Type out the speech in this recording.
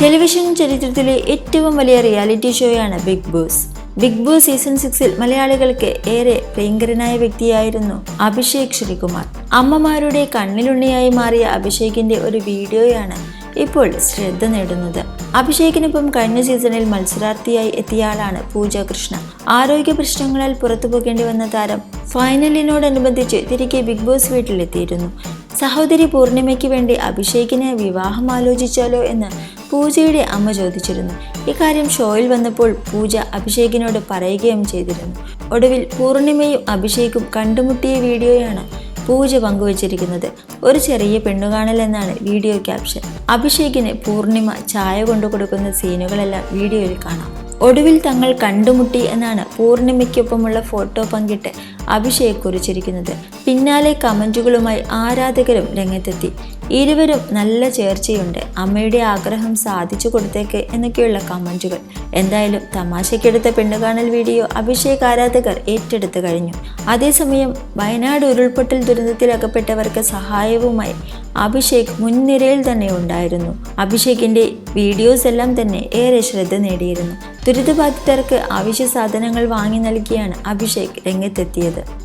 Television ചരിത്രത്തിലെ ഏറ്റവും വലിയ reality ഷോയാണ് Bigg Boss. Bigg Boss season സിക്സിൽ മലയാളികൾക്ക് ഏറെ പ്രിയങ്കരനായ വ്യക്തിയായിരുന്നു അഭിഷേക് ശ്രീകുമാർ. അമ്മമാരുടെ കണ്ണിലുണ്ണിയായി മാറിയ അഭിഷേകിന്റെ ഒരു വീഡിയോയാണ് ഇപ്പോൾ ശ്രദ്ധ നേടുന്നത്. അഭിഷേകിനൊപ്പം കഴിഞ്ഞ സീസണിൽ മത്സരാർത്ഥിയായി എത്തിയ ആളാണ് പൂജ കൃഷ്ണ. ആരോഗ്യ പ്രശ്നങ്ങളാൽ പുറത്തു പോകേണ്ടി വന്ന താരം ഫൈനലിനോടനുബന്ധിച്ച് തിരികെ ബിഗ് ബോസ് വീട്ടിലെത്തിയിരുന്നു. സഹോദരി പൂർണിമയ്ക്ക് വേണ്ടി അഭിഷേകിനെ വിവാഹം ആലോചിച്ചാലോ എന്ന് പൂജയുടെ അമ്മ ചോദിച്ചിരുന്നു. ഇക്കാര്യം ഷോയിൽ വന്നപ്പോൾ പൂജ അഭിഷേകിനോട് പറയുകയും ചെയ്തിരുന്നു. ഒടുവിൽ പൂർണിമയും അഭിഷേകും കണ്ടുമുട്ടിയ വീഡിയോയാണ് പൂജ പങ്കുവച്ചിരിക്കുന്നത്. ഒരു ചെറിയ പെണ്ണുകാണൽ എന്നാണ് വീഡിയോ ക്യാപ്ഷൻ. അഭിഷേകിന് പൂർണിമ ചായ കൊണ്ടു കൊടുക്കുന്ന സീനുകളെല്ലാം വീഡിയോയിൽ കാണാം. ഒടുവിൽ തങ്ങൾ കണ്ടുമുട്ടി എന്നാണ് പൂർണിമയ്ക്കൊപ്പമുള്ള ഫോട്ടോ പങ്കിട്ട് അഭിഷേക് കുറിച്ചിരിക്കുന്നത്. പിന്നാലെ കമന്റുകളുമായി ആരാധകരും രംഗത്തെത്തി. ഇരുവരും നല്ല ചേർച്ചയുണ്ട്. അമ്മയുടെ ആഗ്രഹം സാധിച്ചു കൊടുത്തേക്ക് എന്നൊക്കെയുള്ള കമന്റുകൾ എന്തായാലും തമാശയ്ക്കെടുത്ത പെണ്ണുകാണൽ വീഡിയോ അഭിഷേക് ആരാധകർ ഏറ്റെടുത്തു കഴിഞ്ഞു. അതേസമയം വയനാട് ഉരുൾപൊട്ടൽ ദുരന്തത്തിലകപ്പെട്ടവർക്ക് സഹായവുമായി അഭിഷേക് മുൻനിരയിൽ തന്നെ ഉണ്ടായിരുന്നു. അഭിഷേകിന്റെ വീഡിയോസ് എല്ലാം തന്നെ ഏറെ ശ്രദ്ധ നേടിയിരുന്നു. ദുരിതബാധിതർക്ക് ആവശ്യ സാധനങ്ങൾ വാങ്ങി നൽകിയാണ് അഭിഷേക് രംഗത്തെത്തിയത്.